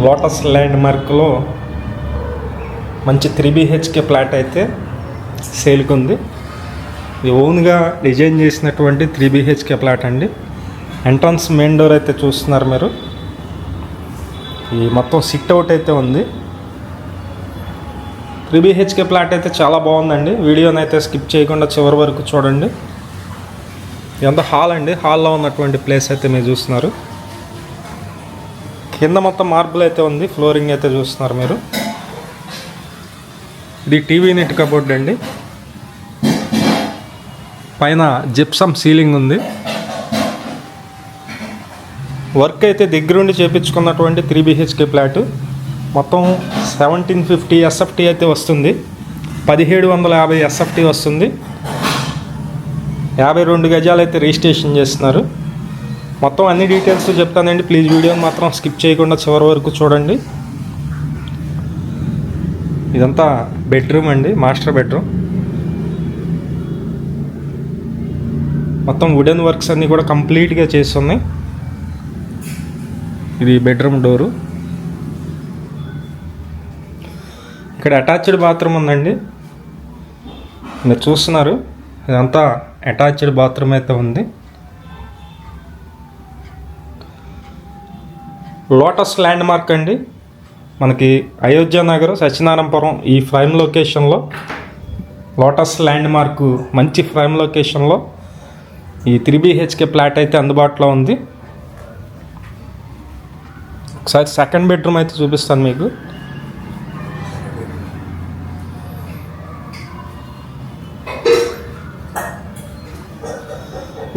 Lotus land మార్క్లో మంచి three BHK flat అయితే సేల్కి ఉంది ఇది ఓన్గా డిజైన్ చేసినటువంటి త్రీ బిహెచ్కే ఫ్లాట్ అండి. ఎంట్రన్స్ మెయిన్ డోర్ అయితే చూస్తున్నారు మీరు. ఈ మొత్తం సిట్ అవుట్ అయితే ఉంది. త్రీ బిహెచ్కే ఫ్లాట్ అయితే చాలా బాగుందండి. వీడియోని అయితే స్కిప్ చేయకుండా చివరి వరకు చూడండి. ఇదంతా హాల్ అండి? హాల్లో ఉన్నటువంటి ప్లేస్ అయితే మీరు చూస్తున్నారు. కింద మొత్తం మార్బుల్ అయితే ఉంది ఫ్లోరింగ్ అయితే చూస్తున్నారు మీరు. ఇది టీవీ నెట్ కబోర్డ్ అండి. పైన జిప్సమ్ సీలింగ్ ఉంది. వర్క్ అయితే దగ్గరుండి చేపించుకున్నటువంటి త్రీ బిహెచ్కే ఫ్లాట్. మొత్తం సెవెంటీన్ ఫిఫ్టీ ఎస్ఎఫ్టీ అయితే వస్తుంది. పదిహేడు వందల యాభై ఎస్ఎఫ్టీ వస్తుంది. యాభై రెండు గజాలు అయితే రిజిస్ట్రేషన్ చేస్తున్నారు. మొత్తం అన్ని డీటెయిల్స్ చెప్తానండి. ప్లీజ్ వీడియోని మాత్రం స్కిప్ చేయకుండా చివరి వరకు చూడండి. ఇదంతా బెడ్రూమ్ అండి మాస్టర్ బెడ్రూమ్ మొత్తం వుడెన్ వర్క్స్ అన్నీ కూడా కంప్లీట్గా చేస్తున్నాయి. ఇది బెడ్రూమ్ డోరు ఇక్కడ అటాచ్డ్ బాత్రూమ్ ఉందండి. మీరు చూస్తున్నారు. ఇదంతా అటాచ్డ్ బాత్రూమ్ అయితే ఉంది. లోటస్ ల్యాండ్ మార్క్ అండి. మనకి అయోధ్య నగర్ సత్యనారాయణపురం ఈ ప్రైమ్ లొకేషన్లో లోటస్ ల్యాండ్ మార్క్ మంచి ప్రైమ్ లొకేషన్లో ఈ త్రీ బిహెచ్కే ఫ్లాట్ అయితే అందుబాటులో ఉంది. ఒకసారి సెకండ్ బెడ్రూమ్ అయితే చూపిస్తాను మీకు.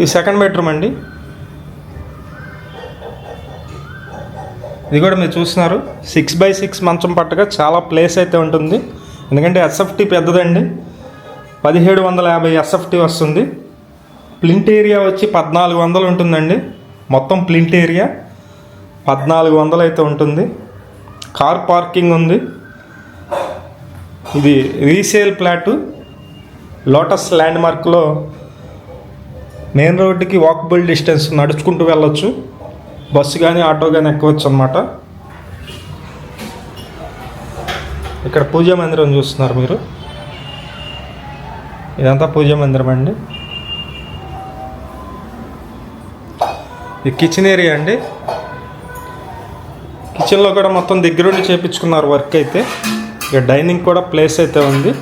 ఈ సెకండ్ బెడ్రూమ్ అండి. ఇది కూడా మీరు చూస్తున్నారు. సిక్స్ బై సిక్స్ మంచం పట్టగా చాలా ప్లేస్ అయితే ఉంటుంది. ఎందుకంటే ఎస్ఎఫ్టీ పెద్దదండి. పదిహేడు వందల యాభై ఎస్ఎఫ్టీ వస్తుంది. ప్లింట్ ఏరియా వచ్చి పద్నాలుగు వందలు ఉంటుందండి. మొత్తం ప్లింట్ ఏరియా పద్నాలుగు వందలు అయితే ఉంటుంది. కార్ పార్కింగ్ ఉంది. ఇది రీసేల్ ప్లాటు లోటస్ ల్యాండ్ మార్క్లో మెయిన్ రోడ్డుకి వాకబుల్ డిస్టెన్స్ నడుచుకుంటూ వెళ్ళొచ్చు. బస్సు కానీ ఆటో కానీ ఎక్కవచ్చు అనమాట ఇక్కడ పూజా మందిరం చూస్తున్నారు మీరు. ఇదంతా పూజా మందిరం అండి. ఇది కిచెన్ ఏరియా అండి. కిచెన్లో కూడా మొత్తం దగ్గరుండి చేపించుకున్నారు వర్క్ అయితే. ఇక డైనింగ్ కూడా ప్లేస్ అయితే ఉంది.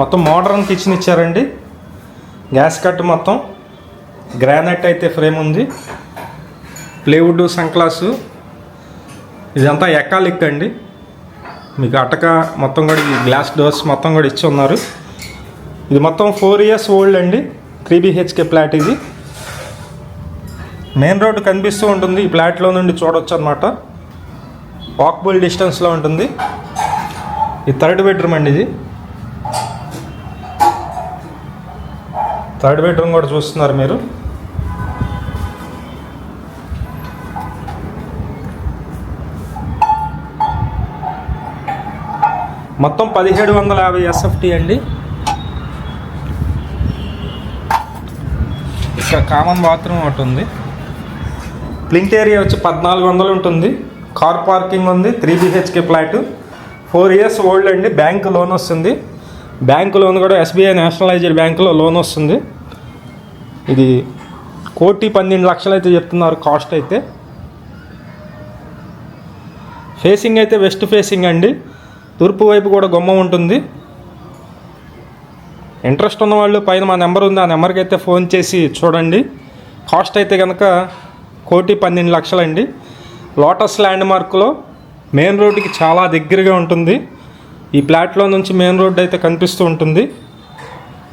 మొత్తం మోడర్న్ కిచెన్ ఇచ్చారండి. గ్యాస్ కట్ మొత్తం. గ్రానైట్ అయితే ఫ్రేమ్ ఉంది. ప్లేవుడ్ సంక్లాసు ఇదంతా ఎకాలిక్ అండి. మీకు అటక మొత్తం కూడా ఈ గ్లాస్ డోర్స్ మొత్తం కూడా ఇచ్చి ఉన్నారు. ఇది మొత్తం ఫోర్ ఇయర్స్ ఓల్డ్ అండి. త్రీ బిహెచ్కే ఫ్లాట్ ఇది. మెయిన్ రోడ్ కనిపిస్తూ ఉంటుంది. ఈ ఫ్లాట్లో నుండి చూడొచ్చు అనమాట వాక్బుల్ డిస్టెన్స్లో ఉంటుంది. ఈ థర్డ్ బెడ్రూమ్ అండి ఇది. థర్డ్ బెడ్రూమ్ కూడా చూస్తున్నారు మీరు. మొత్తం పదిహేడు వందల యాభై ఎస్ఎఫ్టీ అండి. ఇక్కడ కామన్ బాత్రూమ్ ఒకటి ఉంది. ప్లింట్ ఏరియా వచ్చి పద్నాలుగు వందలు ఉంటుంది. కార్ పార్కింగ్ ఉంది. Three BHK flat four years old అండి. బ్యాంక్ లోన్ వస్తుంది. బ్యాంకు లోన్ కూడా ఎస్బీఐ నేషనలైజ్డ్ బ్యాంకులో లోన్ వస్తుంది. ఇది కోటి పన్నెండు లక్షలు అయితే చెప్తున్నారు కాస్ట్ అయితే. ఫేసింగ్ అయితే వెస్ట్ ఫేసింగ్ అండి. తూర్పు వైపు కూడా గుమ్మం ఉంటుంది. ఇంట్రెస్ట్ ఉన్న వాళ్ళు పైన మా నెంబర్ ఉంది. ఆ నెంబర్కి అయితే ఫోన్ చేసి చూడండి. కాస్ట్ అయితే కనుక కోటి పన్నెండు లక్షలండి. లోటస్ ల్యాండ్ మార్క్లో మెయిన్ రోడ్డుకి చాలా దగ్గరగా ఉంటుంది. ఈ ప్లాట్లో నుంచి మెయిన్ రోడ్డు అయితే కనిపిస్తూ ఉంటుంది.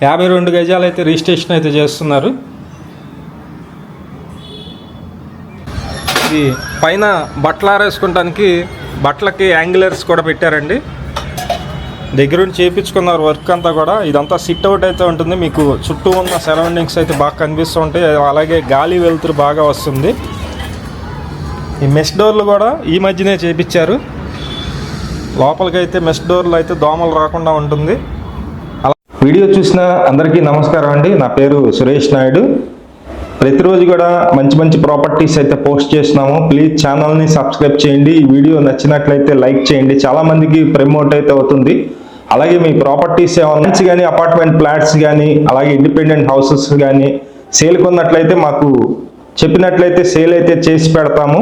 యాభై రెండు గజాలు అయితే రిజిస్ట్రేషన్ అయితే చేస్తున్నారు. ఇది పైన బట్టలు ఆరేసుకోవడానికి బట్టలకి యాంగిలర్స్ కూడా పెట్టారండి. దగ్గరుండి చేయించుకున్నారు వర్క్ అంతా కూడా ఇదంతా సిట్ అవుట్ అయితే ఉంటుంది. మీకు చుట్టూ ఉన్న సరౌండింగ్స్ అయితే బాగా కనిపిస్తూ ఉంటాయి. అలాగే గాలి వెలుతురు బాగా వస్తుంది. ఈ మెస్ డోర్లు కూడా ఈ మధ్యనే చేపించారు. లోపలికి అయితే మెస్ డోర్లు అయితే దోమలు రాకుండా ఉంటుంది. అలా వీడియో చూసిన అందరికీ నమస్కారం అండి. నా పేరు సురేష్ నాయుడు. ప్రతిరోజు కూడా మంచి మంచి ప్రాపర్టీస్ అయితే పోస్ట్ చేస్తున్నాము. ప్లీజ్ ఛానల్ని సబ్స్క్రైబ్ చేయండి. ఈ వీడియో నచ్చినట్లయితే లైక్ చేయండి. చాలామందికి ప్రమోట్ అయితే అవుతుంది. అలాగే మీ ప్రాపర్టీస్ ఏమన్నా కానీ అపార్ట్మెంట్ ఫ్లాట్స్ కానీ అలాగే ఇండిపెండెంట్ హౌసెస్ కానీ సేల్ కొన్నట్లయితే మాకు చెప్పినట్లయితే సేల్ అయితే చేసి పెడతాము.